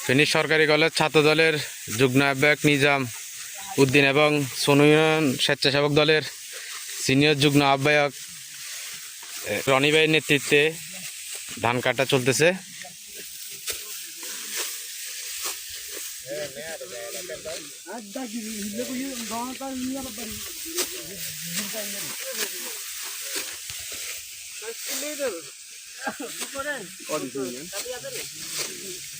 ফেনী সরকারি কলেজ ছাত্র দলের যুগ্ম আহ্বায়ক নিজাম উদ্দিন এবং সোনু ইউনিয়ন স্বেচ্ছাসেবক দলের সিনিয়র যুগ্ম আহ্বায়ক এ, রনি ভাইয়ের নেতৃত্বে ধান কাটা চলতেছে।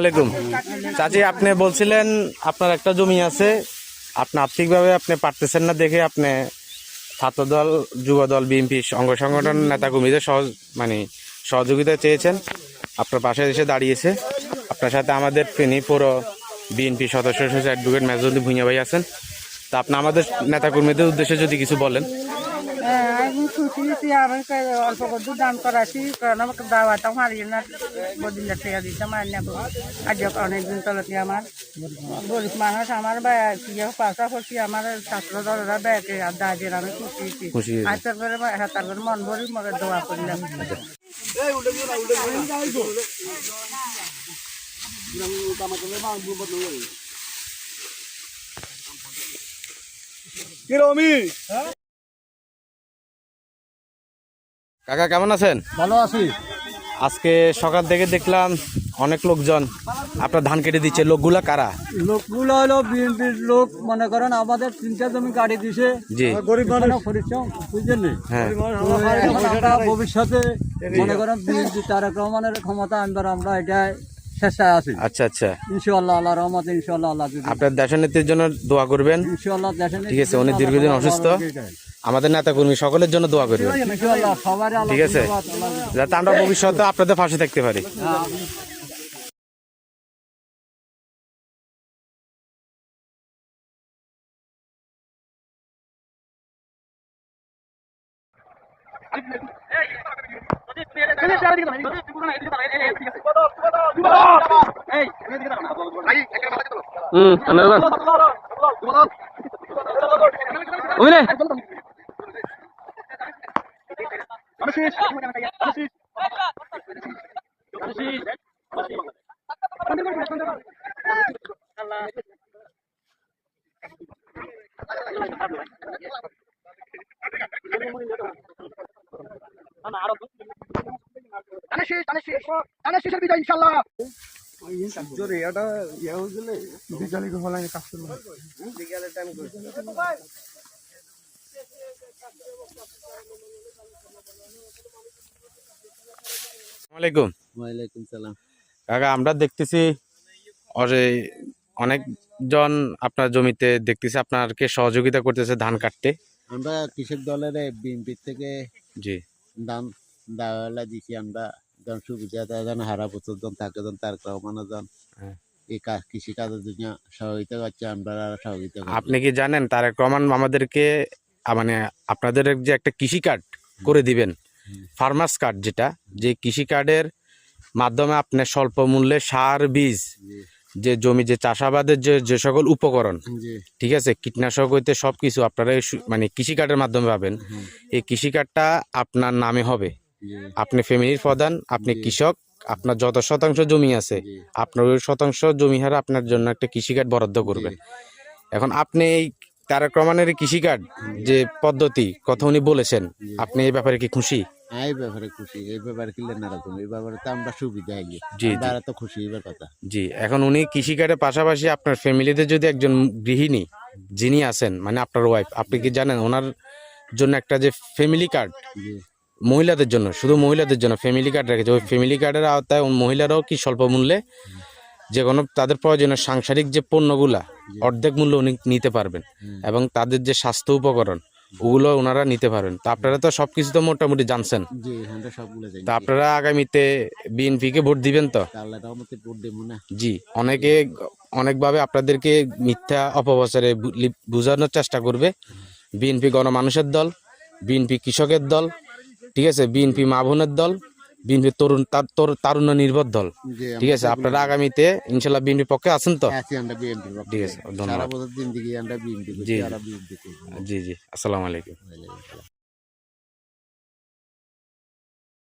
আলাইকুম। চাচি, আপনি বলছিলেন আপনার একটা জমি আছে। আপনি আর্থিকভাবে আপনি পারতেছেন না দেখে আপনি ছাত্রদল, যুবদল, বিএনপি অঙ্গ সংগঠন নেতা কর্মীদের সহজ মানে সহযোগিতা চেয়েছেন। আপনার পাশে এসে দাঁড়িয়েছে। আপনার সাথে আমাদের ফেনী পুরো বিএনপি সদস্য সচিব অ্যাডভোকেট মেজরুদ্দিন ভুঁইয়া ভাই আছেন। তা আপনি আমাদের নেতা কর্মীদের উদ্দেশ্যে যদি কিছু বলেন। হ্যাঁ, আমি খুশি আমি অল্প দান করাছি কারণ আমাকে দাওয়াটাও হারিয়ে না বদিন টাকা দিতাম আর নেব আজ অনেকদিন তলতে আমার। গরিব মানুষ আমার ইয়ে পাশা করছি আমার ছাত্র দলরা ব্যাগে আর দাজের আমি খুশি। আর তার করে তার করে মন ভরি মগে দোয়া করলাম। কাকা কেমন আছেন? ভালো আছি। আজকে সকাল থেকে দেখলাম অনেক লোকজন আপনার ধান কেটে দিচ্ছে। লোকগুলা কারা? লোকগুলো হলো বিএনপির লোক মনে করেন আমাদের তিনটা জমি গাড়ি দিছে। জি। গরিব মানুষ। পরিশ্রম বুঝলেন নি? হ্যাঁ। আমরা ভবিষ্যতে মনে করেন বিএনপি তারেক রহমানের ক্ষমতা আনবার আমরা এটাই চেষ্টায় আছি আচ্ছা আচ্ছা। ইনশাল্লাহ আল্লাহ রহমত ইনশাল্লাহ আল্লাহ আপনার দেশনেত্রীর জন্য দোয়া করবেন। ঠিক আছে উনি দীর্ঘদিন অসুস্থ। আমাদের নেতা কর্মী সকলের জন্য দোয়া করবেন। ঠিক আছে। যাতে আমরা ভবিষ্যতে আপনাদের পাশে থাকতে পারি। ഒന്നിനെ അനുശേഷ് അനുശേഷ് അനുശേഷ് അനുശേഷ് হ্যাঁ, আসসালামাইকুম ওয়ালাইকুম সালাম। কাকা আমরা দেখতেছি অনেকজন আপনার জমিতে দেখতেছি আপনারকে সহযোগিতা করতেছে ধান কাটতে। আমরা কৃষক দলের বিএনপি থেকে জি। দান দাওয়ালা দিছি আমরা সুবিধা জন হারা বছর তাকে জন তার জন হ্যাঁ। এই কাজ কৃষি কাজের জন্য সহযোগিতা করছে আমরা সহযোগিতা আপনি কি জানেন তারেক রহমান আমাদেরকে মানে আপনাদের যে একটা কৃষি কার্ড করে দিবেন ফার্মার্স কার্ড যেটা যে কৃষি কার্ডের মাধ্যমে আপনি স্বল্প মূল্যে সার বীজ যে জমি যে চাষাবাদের যে যে সকল উপকরণ ঠিক আছে কীটনাশক হইতে সব কিছু আপনারা মানে কৃষি কার্ডের মাধ্যমে পাবেন। এই কৃষি কার্ডটা আপনার নামে হবে। আপনি ফ্যামিলির প্রধান আপনি কৃষক আপনার যত শতাংশ জমি আছে আপনার ওই শতাংশ জমি হারে আপনার জন্য একটা কৃষি কার্ড বরাদ্দ করবেন। এখন আপনি এই তারেক রহমানের এই কৃষি কার্ড যে পদ্ধতি কথা উনি বলেছেন আপনি এই ব্যাপারে কি খুশি? এই ব্যাপারে খুশি এই ব্যাপারে কিনলে নারকম এই ব্যাপারে তো আমরা সুবিধা হইয়ে জি। আমরা তো খুশি এবার কথা জি এখন উনি কৃষি কার্ডের পাশাপাশি আপনার ফ্যামিলিতে যদি একজন গৃহিণী যিনি আছেন মানে আপনার ওয়াইফ আপনি কি জানেন ওনার জন্য একটা যে ফ্যামিলি কার্ড মহিলাদের জন্য শুধু মহিলাদের জন্য ফ্যামিলি কার্ড রেখেছে। ওই ফ্যামিলি কার্ডের আওতায় ওই মহিলারাও কি স্বল্প মূল্যে যে কোনো তাদের প্রয়োজনীয় সাংসারিক যে পণ্যগুলা অর্ধেক মূল্য উনি নিতে পারবেন এবং তাদের যে স্বাস্থ্য উপকরণ ওগুলো ওনারা নিতে পারবেন। তা আপনারা তো সব কিছু তো মোটামুটি জানছেন। তা আপনারা আগামীতে বিএনপি কে ভোট দিবেন তো? জি অনেকে অনেকভাবে আপনাদেরকে মিথ্যা অপপ্রচারে বোঝানোর চেষ্টা করবে। বিএনপি গণমানুষের দল বিএনপি কৃষকের দল ঠিক আছে? বিএনপি মা বোনের দল বিএনপি তরুণ তারুণ তরু- তারুণ্য নির্ভর দল। ঠিক আছে? আপনারা আগামীতে ইনশাল্লাহ বিএনপির পক্ষে আছেন তো? বিএনপি ঠিক আছে ধন্যবাদ। বিএনপি। জি জি। আসসালামু আলাইকুম।